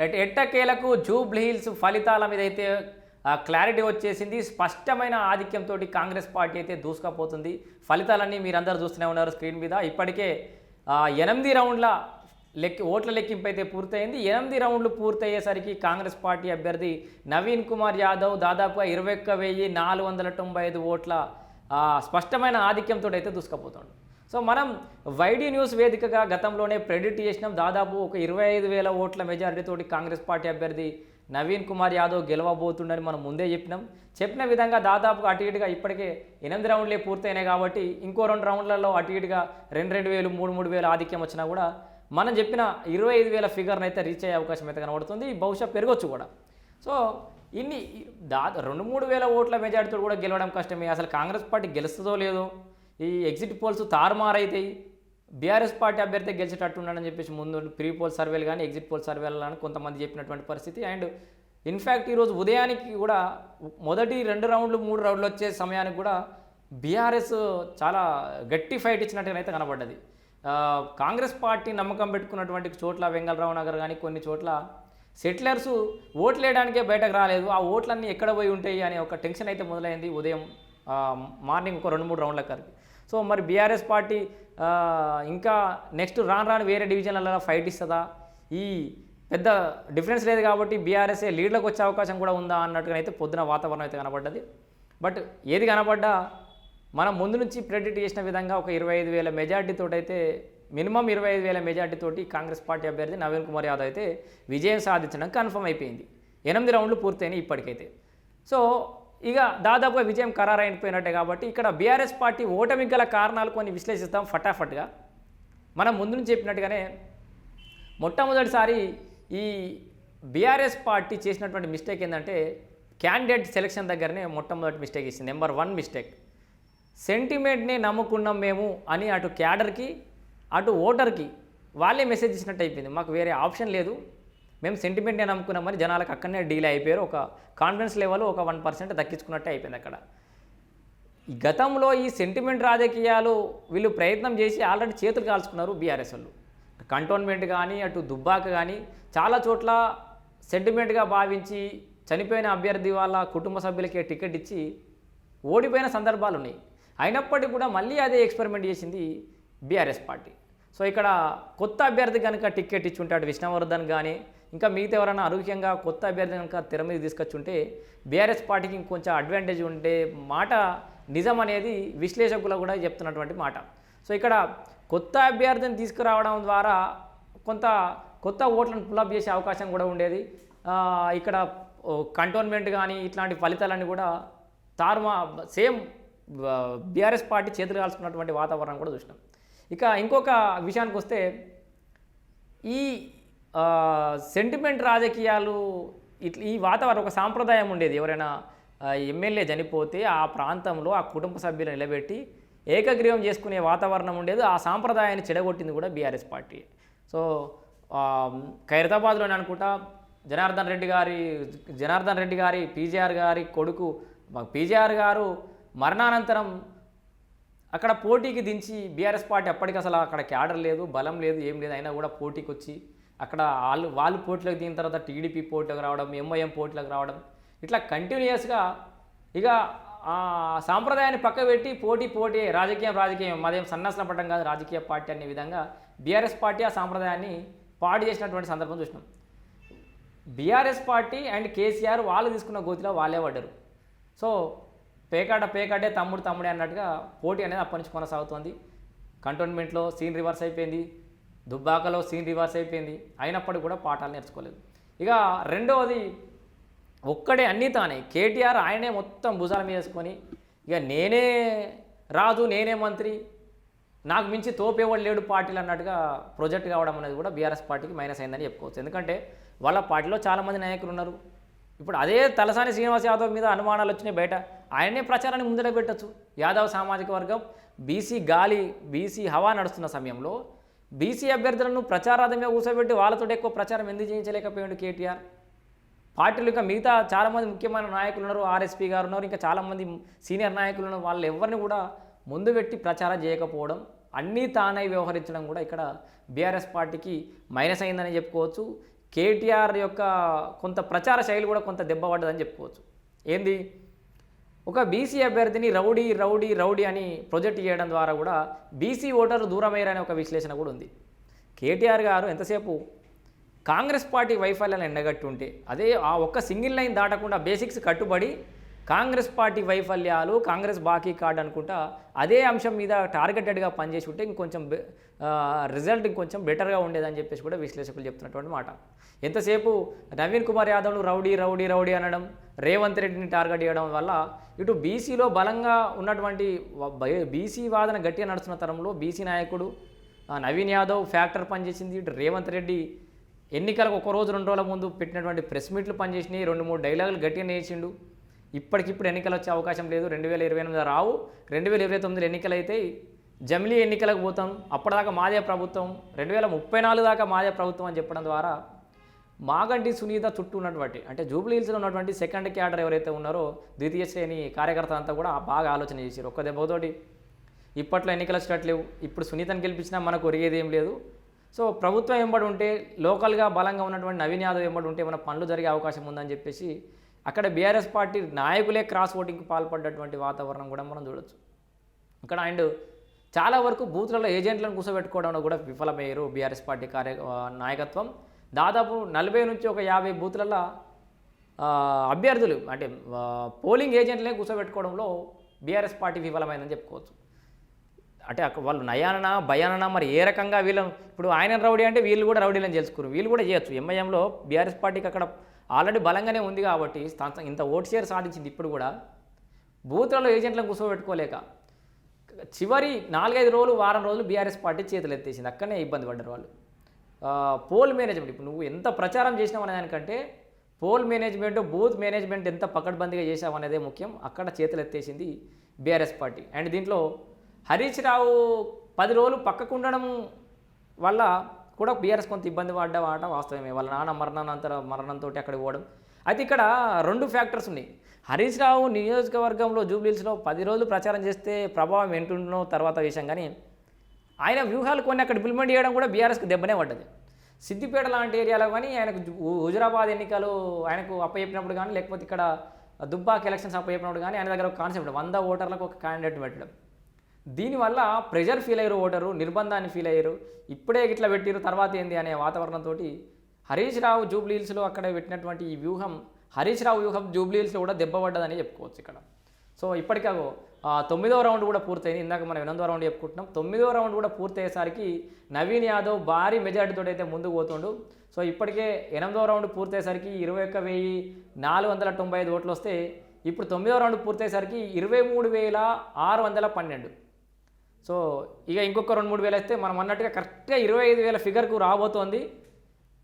Right ఎట్టకేలకు జూబ్లీహిల్స్ ఫలితాల మీద అయితే క్లారిటీ వచ్చేసింది. స్పష్టమైన ఆధిక్యంతో కాంగ్రెస్ పార్టీ అయితే దూసుకపోతుంది. ఫలితాలన్నీ మీరందరూ చూస్తూనే ఉన్నారు స్క్రీన్ మీద. ఇప్పటికే ఎనిమిది రౌండ్ల లెక్కి ఓట్ల లెక్కింపు అయితే పూర్తయింది. ఎనిమిది రౌండ్లు పూర్తయ్యేసరికి కాంగ్రెస్ పార్టీ అభ్యర్థి నవీన్ కుమార్ యాదవ్ దాదాపుగా ఇరవై ఒక్క వెయ్యి నాలుగు వందల తొంభై ఐదు ఓట్ల స్పష్టమైన ఆధిక్యంతో అయితే దూసుకుపోతుంది సో మనం వైడి న్యూస్ వేదికగా గతంలోనే ప్రెడిక్ట్ చేసినాం. దాదాపు ఒక ఇరవై ఐదు వేల ఓట్ల మెజారిటీతోటి కాంగ్రెస్ పార్టీ అభ్యర్థి నవీన్ కుమార్ యాదవ్ గెలవబోతుండని మనం ముందే చెప్పినాం. చెప్పిన విధంగా దాదాపుగా అటు ఇటుగా ఇప్పటికే ఎనిమిది రౌండ్లే పూర్తయినాయి కాబట్టి ఇంకో రెండు రౌండ్లలో అటు ఇటుగా రెండు రెండు వేలు మూడు మూడు వేలు ఆధిక్యం వచ్చినా కూడా మనం చెప్పిన ఇరవై ఐదు వేల ఫిగర్ని అయితే రీచ్ అయ్యే అవకాశం అయితే కనబడుతుంది. బహుశా పెరగొచ్చు కూడా. సో ఇన్ని దా రెండు మూడు వేల ఓట్ల మెజారిటీతో కూడా గెలవడం కష్టమే. అసలు కాంగ్రెస్ పార్టీ గెలుస్తుందో లేదో ఈ ఎగ్జిట్ పోల్స్ తారుమారైతాయి బీఆర్ఎస్ పార్టీ అభ్యర్థి గెలిచేటట్టు ఉన్నాడని చెప్పేసి ముందు ప్రీ పోల్ సర్వేలు కానీ ఎగ్జిట్ పోల్ సర్వేలు కానీ కొంతమంది చెప్పినటువంటి పరిస్థితి. అండ్ ఇన్ఫ్యాక్ట్ ఈరోజు ఉదయానికి కూడా మొదటి రెండు రౌండ్లు మూడు రౌండ్లు వచ్చే సమయానికి కూడా బీఆర్ఎస్ చాలా గట్టి ఫైట్ ఇచ్చినట్టుగానైతే కనబడ్డది. కాంగ్రెస్ పార్టీ నమ్మకం పెట్టుకున్నటువంటి చోట్ల వెంగళరావు నగర్ కానీ కొన్ని చోట్ల సెటిలర్స్ ఓట్లు వేయడానికే బయటకు రాలేదు. ఆ ఓట్లన్నీ ఎక్కడ పోయి ఉంటాయి అనే ఒక టెన్షన్ అయితే మొదలైంది ఉదయం మార్నింగ్ ఒక రెండు మూడు రౌండ్ల కరికి సో మరి బీఆర్ఎస్ పార్టీ ఇంకా నెక్స్ట్ రాను రాను వేరే డివిజన్లలో ఫైట్ ఇస్తుందా? ఈ పెద్ద డిఫరెన్స్ లేదు కాబట్టి బీఆర్ఎస్ఏ లీడ్లకు వచ్చే అవకాశం కూడా ఉందా అన్నట్టుగా అయితే పొద్దున వాతావరణం అయితే కనబడ్డది. బట్ ఏది కనబడ్డా మనం ముందు నుంచి ప్రెడిక్ట్ చేసిన విధంగా ఒక ఇరవై ఐదు వేల మెజార్టీతో అయితే మినిమం ఇరవై ఐదు వేల మెజార్టీతోటి కాంగ్రెస్ పార్టీ అభ్యర్థి నవీన్ కుమార్ యాదవ్ అయితే విజయం సాధించడం కన్ఫర్మ్ అయిపోయింది. ఎనిమిది రౌండ్లు పూర్తయినాయి ఇప్పటికైతే. సో ఇక దాదాపుగా విజయం ఖరారైపోయినట్టే కాబట్టి ఇక్కడ బీఆర్ఎస్ పార్టీ ఓటమికి గల కారణాలు కొన్ని విశ్లేషిస్తాం ఫటాఫట్గా. మనం ముందు నుంచి చెప్పినట్టుగానే మొట్టమొదటిసారి ఈ బీఆర్ఎస్ పార్టీ చేసినటువంటి మిస్టేక్ ఏంటంటే క్యాండిడేట్ సెలక్షన్ దగ్గరనే మొట్టమొదటి మిస్టేక్ ఇచ్చింది. Number one mistake. సెంటిమెంట్ని నమ్ముకున్నాం మేము అని అటు క్యాడర్కి అటు ఓటర్కి వాళ్ళే మెసేజ్ ఇచ్చినట్టు అయిపోయింది. మాకు వేరే ఆప్షన్ లేదు. మేము సెంటిమెంట్నే అనుకున్నామని జనాలకు అక్కడనే డీల్ అయిపోయారు. ఒక కాన్ఫిడెన్స్ లెవెల్ ఒక వన్ పర్సెంట్ దక్కించుకున్నట్టే అయిపోయింది అక్కడ. గతంలో ఈ సెంటిమెంట్ రాజకీయాలు వీళ్ళు ప్రయత్నం చేసి ఆల్రెడీ చేతులు కాల్చుకున్నారు బీఆర్ఎస్ వాళ్ళు. కంటోన్మెంట్ కానీ అటు దుబ్బాక కానీ చాలా చోట్ల సెంటిమెంట్గా భావించి చనిపోయిన అభ్యర్థి వాళ్ళ కుటుంబ సభ్యులకే టికెట్ ఇచ్చి ఓడిపోయిన సందర్భాలు ఉన్నాయి. అయినప్పటికీ కూడా మళ్ళీ అదే ఎక్స్పెరిమెంట్ చేసింది బీఆర్ఎస్ పార్టీ. సో ఇక్కడ కొత్త అభ్యర్థి కనుక టికెట్ ఇచ్చి ఉంటాడు విష్ణువర్ధన్ కానీ ఇంకా మిగతా ఎవరైనా అనూహ్యంగా కొత్త అభ్యర్థి కనుక తెర మీద తీసుకొచ్చుంటే బీఆర్ఎస్ పార్టీకి ఇంకొంచెం అడ్వాంటేజ్ ఉండే మాట నిజం అనేది విశ్లేషకులు కూడా చెప్తున్నటువంటి మాట. సో ఇక్కడ కొత్త అభ్యర్థిని తీసుకురావడం ద్వారా కొంత కొత్త ఓట్లను పులప్ చేసే అవకాశం కూడా ఉండేది. ఇక్కడ కంటోన్మెంట్ కానీ ఇట్లాంటి ఫలితాలన్నీ కూడా తారుమా సేమ్ బీఆర్ఎస్ పార్టీ చేతులు కాల్చుకున్నటువంటి వాతావరణం కూడా చూసినాం. ఇక ఇంకొక విషయానికి వస్తే ఈ సెంటిమెంట్ రాజకీయాలు ఇట్లా ఈ వాతావరణం ఒక సాంప్రదాయం ఉండేది. ఎవరైనా ఎమ్మెల్యే చనిపోతే ఆ ప్రాంతంలో ఆ కుటుంబ సభ్యులు నిలబెట్టి ఏకగ్రీవం చేసుకునే వాతావరణం ఉండేది. ఆ సాంప్రదాయాన్ని చెడగొట్టింది కూడా బీఆర్ఎస్ పార్టీ. సో ఖైరతాబాద్లోనే అనుకుంటా జనార్దన్ రెడ్డి గారి జనార్దన్ రెడ్డి గారి పీజీఆర్ గారి కొడుకు పీజీఆర్ గారు మరణానంతరం అక్కడ పోటీకి దించి బీఆర్ఎస్ పార్టీ అప్పటికి అసలు అక్కడ క్యాడర్ లేదు బలం లేదు ఏం లేదు అయినా కూడా పోటీకి వచ్చి అక్కడ వాళ్ళు వాళ్ళు పోటీలోకి దిగిన తర్వాత టీడీపీ పోటీలోకి రావడం ఎంఐఎం పోటీలోకి రావడం ఇట్లా కంటిన్యూయస్గా ఇక ఆ సాంప్రదాయాన్ని పక్క పెట్టి పోటీ పోటీ రాజకీయం రాజకీయం మాదేం సన్నాసన పడడం కాదు రాజకీయ పార్టీ అనే విధంగా బీఆర్ఎస్ పార్టీ ఆ సాంప్రదాయాన్ని పాడు చేసినటువంటి సందర్భం చూసినాం. బీఆర్ఎస్ పార్టీ అండ్ కేసీఆర్ వాళ్ళు తీసుకున్న గోతిలో వాళ్ళే పడ్డారు. సో పేకాట పేకాటే తమ్ముడు తమ్ముడే అన్నట్టుగా పోటీ అనేది అప్పటి నుంచి కొనసాగుతోంది. కంటోన్మెంట్లో సీన్ రివర్స్ అయిపోయింది. దుబ్బాకలో సీన్ రివర్స్ అయిపోయింది. అయినప్పటికీ కూడా పాఠాలు నేర్చుకోలేదు. ఇక రెండవది ఒక్కడే అన్నీ తానే. కేటీఆర్ ఆయనే మొత్తం భుజాల మీద వేసుకొని ఇక నేనే రాజు నేనే మంత్రి నాకు మించి తోపేవాడు లేడు పార్టీలు అన్నట్టుగా ప్రొజెక్ట్ కావడం అనేది కూడా బీఆర్ఎస్ పార్టీకి మైనస్ అయిందని చెప్పుకోవచ్చు. ఎందుకంటే వాళ్ళ పార్టీలో చాలామంది నాయకులు ఉన్నారు. ఇప్పుడు అదే తలసాని శ్రీనివాస్ యాదవ్ మీద అనుమానాలు వచ్చినాయి బయట. ఆయనే ప్రచారాన్ని ముందర పెట్టచ్చు. యాదవ్ సామాజిక వర్గం బీసీ గాలి బీసీ హవా నడుస్తున్న సమయంలో బీసీ అభ్యర్థులను ప్రచారార్థమే కూర్చోబెట్టి వాళ్ళతో ఎక్కువ ప్రచారం ఎందుకు చేయించలేకపోయాడు కేటీఆర్? పార్టీలు ఇంకా మిగతా చాలామంది ముఖ్యమైన నాయకులు ఉన్నారు ఆర్ఎస్పీ గారు ఉన్నారు ఇంకా చాలామంది సీనియర్ నాయకులు ఉన్నారు. వాళ్ళు ఎవరిని కూడా ముందు పెట్టి ప్రచారం చేయకపోవడం అన్నీ తానై వ్యవహరించడం కూడా ఇక్కడ బీఆర్ఎస్ పార్టీకి మైనస్ అయిందని చెప్పుకోవచ్చు. కేటీఆర్ యొక్క కొంత ప్రచార శైలి కూడా కొంత దెబ్బపడ్డదని చెప్పుకోవచ్చు. ఏంది? ఒక బీసీ అభ్యర్థిని రౌడీ రౌడీ రౌడీ అని ప్రొజెక్ట్ చేయడం ద్వారా కూడా బీసీ ఓటర్లు దూరమయ్యారనే ఒక విశ్లేషణ కూడా ఉంది. కేటీఆర్ గారు ఎంతసేపు కాంగ్రెస్ పార్టీ వైఫల్యాలను ఎండగట్టి ఉంటే అదే ఆ ఒక్క సింగిల్ లైన్ దాటకుండా బేసిక్స్ కట్టుబడి కాంగ్రెస్ పార్టీ వైఫల్యాలు కాంగ్రెస్ బాకీ కార్డు అనుకుంటా అదే అంశం మీద టార్గెటెడ్గా పనిచేసి ఉంటే ఇంకొంచెం రిజల్ట్ ఇంకొంచెం బెటర్గా ఉండేదని చెప్పేసి కూడా విశ్లేషకులు చెప్తున్నటువంటి మాట. ఎంతసేపు నవీన్ కుమార్ యాదవ్ను రౌడీ రౌడీ రౌడీ అనడం రేవంత్ రెడ్డిని టార్గెట్ చేయడం వల్ల ఇటు బీసీలో బలంగా ఉన్నటువంటి బీసీ వాదన గట్టిగా నడుస్తున్న తరంలో బీసీ నాయకుడు నవీన్ యాదవ్ ఫ్యాక్టర్ పనిచేసింది. ఇటు రేవంత్ రెడ్డి ఎన్నికలకు ఒక రోజు రెండు రోజుల ముందు పెట్టినటువంటి ప్రెస్ మీట్లు పనిచేసినాయి. రెండు మూడు డైలాగులు గట్టిగా నేర్చిండు ఇప్పటికిప్పుడు ఎన్నికలు వచ్చే అవకాశం లేదు. రెండు వేల ఇరవై ఎనిమిది రావు. రెండు వేల ఇరవై తొమ్మిది ఎన్నికలు అయితే జమిలీ ఎన్నికలకు పోతాం. అప్పటిదాకా మాదే ప్రభుత్వం. రెండు వేల ముప్పై నాలుగు దాకా మాదే ప్రభుత్వం అని చెప్పడం ద్వారా మాగంటి సునీత చుట్టూ ఉన్నటువంటి అంటే జూబ్లీ హిల్స్లో ఉన్నటువంటి సెకండ్ క్యాడర్ ఎవరైతే ఉన్నారో ద్వితీయ శ్రేణి కార్యకర్త అంతా కూడా బాగా ఆలోచన చేశారు. ఒక్క దెబ్బతోటి ఇప్పట్లో ఎన్నికలు వచ్చినట్లేవు ఇప్పుడు సునీతను గెలిపించినా మనకు ఒరిగేది ఏం లేదు. సో ప్రభుత్వం వెంబడి ఉంటే లోకల్గా బలంగా ఉన్నటువంటి నవీన్ యాదవ్ వెంబడి ఉంటే మన పనులు జరిగే అవకాశం ఉందని చెప్పేసి అక్కడ బీఆర్ఎస్ పార్టీ నాయకులే క్రాస్ ఓటింగ్కి పాల్పడ్డటువంటి వాతావరణం కూడా మనం చూడొచ్చు. ఇక్కడ అండ్ చాలా వరకు బూత్లలో ఏజెంట్లను కూర్చోబెట్టుకోవడంలో కూడా విఫలమయ్యారు బీఆర్ఎస్ పార్టీ కార్య నాయకత్వం. దాదాపు నలభై నుంచి ఒక యాభై బూత్లలో అభ్యర్థులు అంటే పోలింగ్ ఏజెంట్లనే కూర్చోబెట్టుకోవడంలో బీఆర్ఎస్ పార్టీ విఫలమైందని చెప్పుకోవచ్చు. అంటే అక్కడ వాళ్ళు నయాననా భయాననా మరి ఏ రకంగా వీళ్ళని ఇప్పుడు ఆయన రౌడీ అంటే వీళ్ళు కూడా రౌడీలని తెలుసుకున్నారు వీళ్ళు కూడా చేయొచ్చు ఎంఐఎంలో బీఆర్ఎస్ పార్టీకి అక్కడ ఆల్రెడీ బలంగానే ఉంది కాబట్టి ఇంత ఓటు షేర్ సాధించింది ఇప్పుడు కూడా. బూత్లలో ఏజెంట్లను కూర్చోబెట్టుకోలేక చివరి నాలుగైదు రోజులు వారం రోజులు బీఆర్ఎస్ పార్టీ చేతులు ఎత్తేసింది. అక్కడనే ఇబ్బంది పడ్డారు వాళ్ళు. పోల్ మేనేజ్మెంట్ ఇప్పుడు నువ్వు ఎంత ప్రచారం చేసినావు అనే దానికంటే పోల్ మేనేజ్మెంట్ బూత్ మేనేజ్మెంట్ ఎంత పకడ్బందీగా చేసావు అనేదే ముఖ్యం. అక్కడ చేతులు ఎత్తేసింది బీఆర్ఎస్ పార్టీ. అండ్ దీంట్లో హరీష్ రావు పది రోజులు పక్కకు ఉండడం వల్ల కూడా బీఆర్ఎస్ కొంత ఇబ్బంది పడ్డ మాట వాస్తవమే. వాళ్ళ నాన్న మరణానంతర మరణంతో అక్కడికి పోవడం. అయితే ఇక్కడ రెండు ఫ్యాక్టర్స్ ఉన్నాయి. హరీష్ రావు నియోజకవర్గంలో జూబ్లీస్లో పది రోజులు ప్రచారం చేస్తే ప్రభావం ఏంటుండో తర్వాత విషయం. కానీ ఆయన వ్యూహాలు కొన్ని అక్కడ ఇంప్లిమెంట్ చేయడం కూడా బీఆర్ఎస్కి దెబ్బనే పడ్డది. సిద్దిపేట లాంటి ఏరియాలో కానీ ఆయనకు హుజురాబాద్ ఎన్నికలు ఆయనకు అప్పచెప్పినప్పుడు కానీ లేకపోతే ఇక్కడ దుబ్బాక్ ఎలక్షన్స్ అప్పచెప్పినప్పుడు కానీ ఆయన దగ్గర ఒక కాన్సెప్ట్ వంద ఓటర్లకు ఒక క్యాండిడేట్ పెట్టడం. దీనివల్ల ప్రెషర్ ఫీల్ అయ్యారు ఓటరు నిర్బంధాన్ని ఫీల్ అయ్యారు. ఇప్పుడే ఇట్లా పెట్టారు తర్వాత ఏంది అనే వాతావరణంతో హరీష్ రావు జూబ్లీహిల్స్లో అక్కడ పెట్టినటువంటి ఈ వ్యూహం హరీష్ రావు వ్యూహం జూబ్లీహిల్స్లో కూడా దెబ్బపడ్డదని చెప్పుకోవచ్చు ఇక్కడ. సో ఇప్పటికో తొమ్మిదో రౌండ్ కూడా పూర్తయింది. ఇందాక మనం ఎనిమిదో రౌండ్ చెప్పుకుంటున్నాం. తొమ్మిదో రౌండ్ కూడా పూర్తయ్యేసరికి నవీన్ యాదవ్ భారీ మెజార్టీతో అయితే ముందుకు పోతుండు. సో ఇప్పటికే ఎనిమిదో రౌండ్ పూర్తయ్యేసరికి ఇరవై ఒక్క వెయ్యి నాలుగు వందల తొంభై ఐదు ఓట్లు వస్తే ఇప్పుడు తొమ్మిదో రౌండ్ పూర్తయ్యేసరికి ఇరవై మూడు వేల ఆరు వందల పన్నెండు. సో ఇక ఇంకొక రెండు మూడు వేలు అయితే మనం అన్నట్టుగా కరెక్ట్గా ఇరవై ఐదు వేల ఫిగర్కు రాబోతోంది.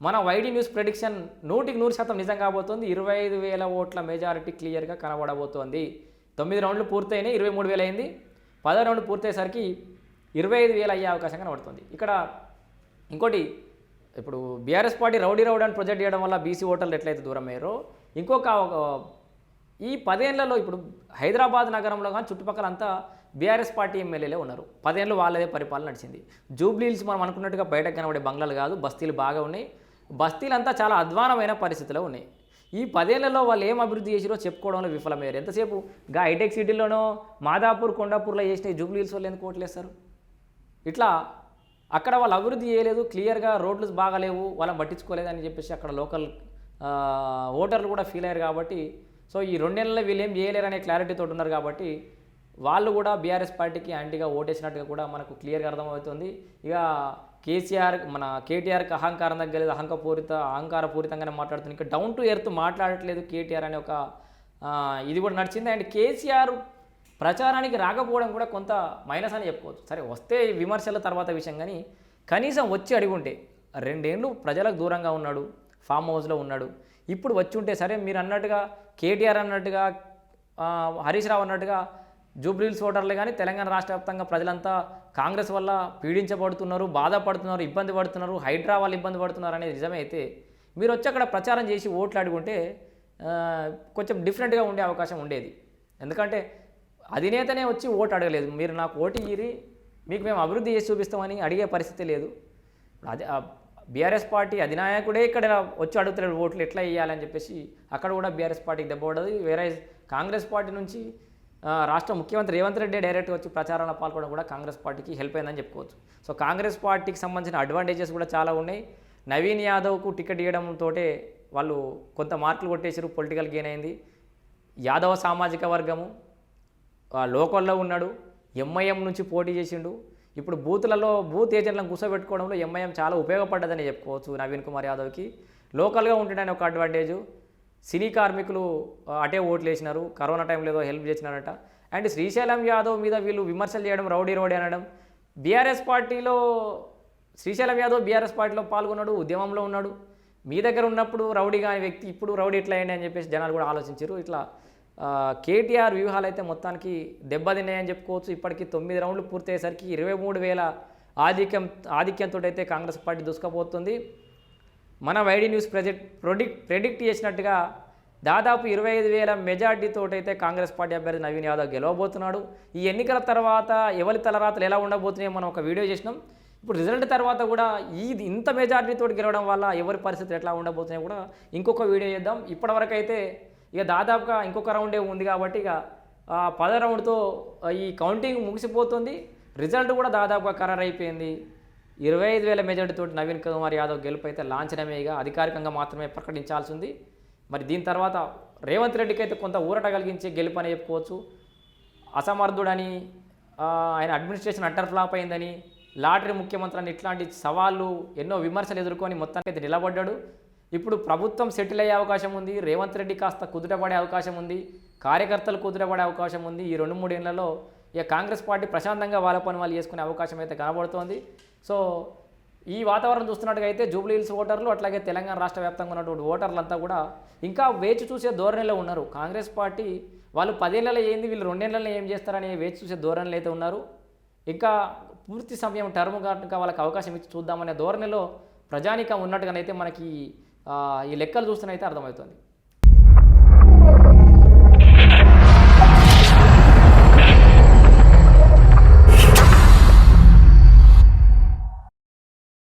మన వైడి న్యూస్ ప్రెడిక్షన్ నూటికి నూరు శాతం నిజం కాబోతోంది. ఇరవై ఐదు వేల ఓట్ల మెజారిటీ క్లియర్గా కనబడబోతోంది. తొమ్మిది రౌండ్లు పూర్తయినాయి ఇరవై మూడు వేలు అయింది. పదో రౌండ్ పూర్తయ్యేసరికి ఇరవై ఐదు వేలు అయ్యే అవకాశం కనబడుతుంది. ఇక్కడ ఇంకోటి ఇప్పుడు బీఆర్ఎస్ పార్టీ రౌడీ రౌడ్ అని ప్రొజెక్ట్ చేయడం వల్ల బీసీ ఓటర్లు ఎట్లయితే దూరం అయ్యారో ఇంకొక ఈ పదేళ్ళలో ఇప్పుడు హైదరాబాద్ నగరంలో కానీ చుట్టుపక్కల అంతా బీఆర్ఎస్ పార్టీ ఎమ్మెల్యేలే ఉన్నారు. పదేళ్ళు వాళ్ళదే పరిపాలన నడిచింది. జూబ్లీహిల్స్ మనం అనుకున్నట్టుగా బయటకు కనబడే బంగ్లాలు కాదు బస్తీలు బాగా ఉన్నాయి. బస్తీలంతా చాలా అధ్వానమైన పరిస్థితిలో ఉన్నాయి. ఈ పదేళ్ళలో వాళ్ళు ఏం అభివృద్ధి చేసిరో చెప్పుకోవడంలో విఫలమయ్యారు. ఎంతసేపు? గా హైటెక్ సిటీలోనో మాదాపూర్ కొండాపూర్లో చేసిన ఈ వాళ్ళు ఎందుకు ఓట్లేస్తారు? ఇట్లా అక్కడ వాళ్ళు అభివృద్ధి చేయలేదు క్లియర్గా రోడ్లు బాగాలేవు వాళ్ళని పట్టించుకోలేదు అని చెప్పేసి అక్కడ లోకల్ ఓటర్లు కూడా ఫీల్ అయ్యారు కాబట్టి సో ఈ రెండేళ్ళలో వీళ్ళు ఏం చేయలేరు అనే క్లారిటీతో ఉన్నారు కాబట్టి వాళ్ళు కూడా బీఆర్ఎస్ పార్టీకి యాంటీగా ఓటేసినట్టుగా కూడా మనకు క్లియర్గా అర్థమవుతుంది. ఇక కేసీఆర్ మన కేటీఆర్కి అహంకారం తగ్గలేదు అహంకపూరిత అహంకారపూరితంగానే మాట్లాడుతుంది. ఇంకా డౌన్ టు ఎర్త్ మాట్లాడట్లేదు కేటీఆర్ అనే ఒక ఇది కూడా నడిచింది. అండ్ కేసీఆర్ ప్రచారానికి రాకపోవడం కూడా కొంత మైనస్ అని చెప్పుకోవచ్చు. సరే వస్తే విమర్శల తర్వాత విషయం కానీ కనీసం వచ్చి అడిగి ఉంటే రెండేళ్ళు ప్రజలకు దూరంగా ఉన్నాడు ఫామ్ హౌస్లో ఉన్నాడు. ఇప్పుడు వచ్చి ఉంటే సరే మీరు అన్నట్టుగా కేటీఆర్ అన్నట్టుగా హరీష్ రావు అన్నట్టుగా జూబ్లీల్స్ ఓటర్లు కానీ తెలంగాణ రాష్ట్ర వ్యాప్తంగా ప్రజలంతా కాంగ్రెస్ వల్ల పీడించబడుతున్నారు బాధపడుతున్నారు ఇబ్బంది పడుతున్నారు హైడ్రా వాళ్ళు ఇబ్బంది పడుతున్నారు అనేది నిజమే అయితే మీరు వచ్చి అక్కడ ప్రచారం చేసి ఓట్లు అడుగుంటే కొంచెం డిఫరెంట్గా ఉండే అవకాశం ఉండేది. ఎందుకంటే అధినేతనే వచ్చి ఓటు అడగలేదు. మీరు నాకు ఓటు ఇయ్యి మీకు మేము అభివృద్ధి చేసి చూపిస్తామని అడిగే పరిస్థితి లేదు. అది బీఆర్ఎస్ పార్టీ అధినాయకుడే ఇక్కడ వచ్చి అడుగుతున్నాడు ఓట్లు ఎట్లా వేయాలని చెప్పేసి అక్కడ కూడా బీఆర్ఎస్ పార్టీకి దెబ్బ పడదు వేరే కాంగ్రెస్ పార్టీ నుంచి రాష్ట్ర ముఖ్యమంత్రి రేవంత్ రెడ్డి డైరెక్ట్గా వచ్చి ప్రచారంలో పాల్గొనడం కూడా కాంగ్రెస్ పార్టీకి హెల్ప్ అయిందని చెప్పుకోవచ్చు. సో కాంగ్రెస్ పార్టీకి సంబంధించిన అడ్వాంటేజెస్ కూడా చాలా ఉన్నాయి. నవీన్ యాదవ్కు టికెట్ ఇవ్వడంతో వాళ్ళు కొంత మార్కులు కొట్టేసారు పొలిటికల్ గెయిన్ అయింది. యాదవ సామాజిక వర్గము లోకల్లో ఉన్నాడు ఎంఐఎం నుంచి పోటీ చేసిండు. ఇప్పుడు బూత్లలో బూత్ ఏజెంట్లను కూర్చోబెట్టుకోవడంలో ఎంఐఎం చాలా ఉపయోగపడ్డదని చెప్పుకోవచ్చు నవీన్ కుమార్ యాదవ్కి. లోకల్గా ఉంటుండని ఒక అడ్వాంటేజు సినీ కార్మికులు అటే ఓట్లు వేసినారు కరోనా టైంలో ఏదో హెల్ప్ చేసినారట. అండ్ శ్రీశైలం యాదవ్ మీద వీళ్ళు విమర్శలు చేయడం రౌడీ రౌడీ అనడం. బీఆర్ఎస్ పార్టీలో శ్రీశైలం యాదవ్ బీఆర్ఎస్ పార్టీలో పాల్గొన్నాడు ఉద్యమంలో ఉన్నాడు. మీ దగ్గర ఉన్నప్పుడు రౌడీ కాని వ్యక్తి ఇప్పుడు రౌడీ ఎట్లా అయ్యండి అని చెప్పేసి జనాలు కూడా ఆలోచించారు. ఇట్లా కేటీఆర్ వ్యూహాలు అయితే మొత్తానికి దెబ్బతిన్నాయని చెప్పుకోవచ్చు. ఇప్పటికి తొమ్మిది రౌండ్లు పూర్తయ్యేసరికి ఇరవై మూడు వేల ఆధిక్యం ఆధిక్యంతో అయితే కాంగ్రెస్ పార్టీ దూసుకుపోతుంది. మన YD news project predict predict చేసినట్టుగా దాదాపు ఇరవై ఐదు వేల మెజార్టీతో అయితే కాంగ్రెస్ పార్టీ అభ్యర్థి నవీన్ యాదవ్ గెలవబోతున్నాడు. ఈ ఎన్నికల తర్వాత ఎవరి తలరాతలు ఎలా ఉండబోతున్నాయో మనం ఒక వీడియో చేసినాం. ఇప్పుడు రిజల్ట్ తర్వాత కూడా ఈ ఇంత మెజార్టీతో గెలవడం వల్ల ఎవరి పరిస్థితులు ఎట్లా ఉండబోతున్నాయో కూడా ఇంకొక వీడియో చేద్దాం. ఇప్పటివరకు అయితే ఇక దాదాపుగా ఇంకొక రౌండే ఉంది కాబట్టి ఇక పద పదో రౌండ్తో ఈ కౌంటింగ్ ముగిసిపోతుంది. రిజల్ట్ కూడా దాదాపుగా ఖరారు అయిపోయింది ఇరవై ఐదు వేల మెజార్టీతో నవీన్ కుమార్ యాదవ్ గెలుపు అయితే లాంఛనమేగా అధికారికంగా మాత్రమే ప్రకటించాల్సి ఉంది మరి దీని తర్వాత రేవంత్ రెడ్డికి అయితే కొంత ఊరట కలిగించే గెలుపు అని చెప్పుకోవచ్చు. అసమర్థుడని ఆయన అడ్మినిస్ట్రేషన్ అట్టర్ ఫ్లాప్ అయిందని లాటరీ ముఖ్యమంత్రి అని ఇట్లాంటి సవాళ్ళు ఎన్నో విమర్శలు ఎదుర్కొని మొత్తానికి అయితే నిలబడ్డాడు. ఇప్పుడు ప్రభుత్వం సెటిల్ అయ్యే అవకాశం ఉంది రేవంత్ రెడ్డి కాస్త కుదుటపడే అవకాశం ఉంది కార్యకర్తలు కుదుటపడే అవకాశం ఉంది. ఈ రెండు మూడేళ్ళలో ఇక కాంగ్రెస్ పార్టీ ప్రశాంతంగా వాళ్ళ పని వాళ్ళు చేసుకునే అవకాశం అయితే కనబడుతోంది. సో ఈ వాతావరణం చూస్తున్నట్టుగా అయితే జూబ్లీ హిల్స్ ఓటర్లు అట్లాగే తెలంగాణ రాష్ట్ర వ్యాప్తంగా ఉన్నటువంటి ఓటర్లంతా కూడా ఇంకా వేచి చూసే ధోరణిలో ఉన్నారు. కాంగ్రెస్ పార్టీ వాళ్ళు పదేళ్ళలో ఏంది వీళ్ళు రెండేళ్ళలో ఏం చేస్తారని వేచి చూసే ధోరణిలో అయితే ఉన్నారు. ఇంకా పూర్తి సమయం టర్మ్ కనుక వాళ్ళకి అవకాశం ఇచ్చి చూద్దామనే ధోరణిలో ప్రజానికం ఉన్నట్టుగానైతే మనకి ఈ లెక్కలు చూస్తున్నైతే అర్థమవుతుంది.